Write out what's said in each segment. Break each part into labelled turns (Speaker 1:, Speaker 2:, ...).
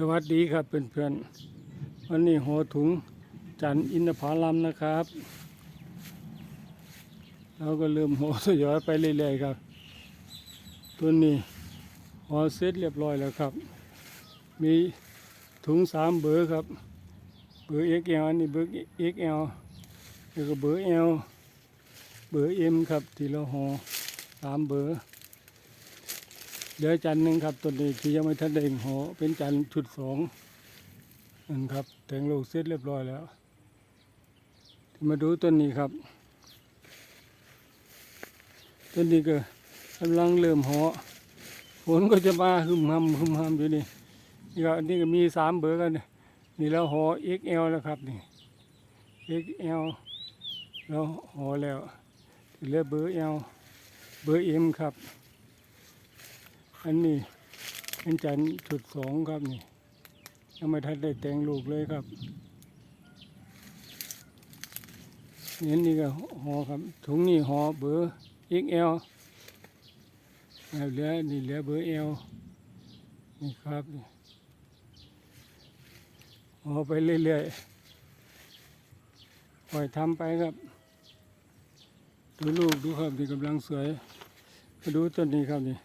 Speaker 1: สวัสดีครับเพื่อนๆวันนี้หัวถุงจันอินทผลัมนะครับ เราก็เริ่มหัวทยอยไปเรื่อยๆครับตัวนี้หัวเสร็จเรียบร้อยแล้วครับ มีถุงสามเบอร์ครับ เบอร์ XL อันนี้เบอร์ XL แล้วก็เบอร์ L เบอร์ M ครับทีละห่อสามเบอร์ เดี๋ยวจันหนึ่งครับตัวนี้ที่ยังไม่ทันได้ห่อเป็นจันชุดสองนั่นครับแต่งลูกเสร็จเรียบร้อยแล้ว มาดูต้นนี้ครับต้นนี้ก็กำลังเริ่มห่อฝนก็จะมาหึมหำหึมหำอยู่นี่นี่ก็อันนี้ก็มีสามเบอร์กัน นี่แล้วห่อ XL แล้วครับนี่ XL แล้วห่อแล้วเหลือเบอร์ L เบอร์ M ครับ อันนี้เป็นจันจุดสองครับนี่ยังไม่ทันได้แต่งลูกเลยครับนี่อันนี่ก็ห่อครับถุงนี่ห่อเบอร์ XL แล้วเหลือนี่เหลือเบอร์ L นี่ครับห่อไปเรื่อยๆปล่อยทำไปครับ ดูลูกดูครับที่กำลังสวยมาดูต้นนี้ครับนี่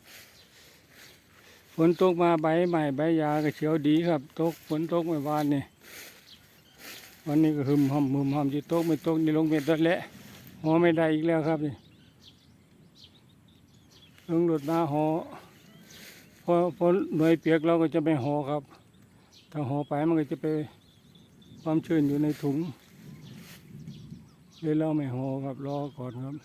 Speaker 1: นตกมาใบใหม่ใบยาก็เขียวดีครับตกฝนตกเมื่อวานนี่วันนี้ก็หึมหอมหึมหอมจะตกไม่ตกนี่ลงเม็ดแล้วแหละหอไม่ได้อีกแล้วครับนี่ลงหลุดมาหอพอพอหน่วยเปียกเราก็จะไม่หอครับถ้าหอไปมันก็จะไปความชื้นอยู่ในถุงเลยเราไม่หอครับรอก่อนครับ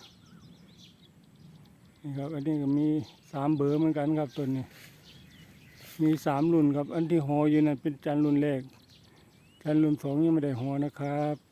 Speaker 1: นี่ครับอันนี้ก็มีสามเบอร์เหมือนกันครับตัวนี้ มีสามรุ่นครับ อันที่หออยู่นั่นเป็นจันรุ่นแรกจันรุ่นสองยังไม่ได้หอนะครับ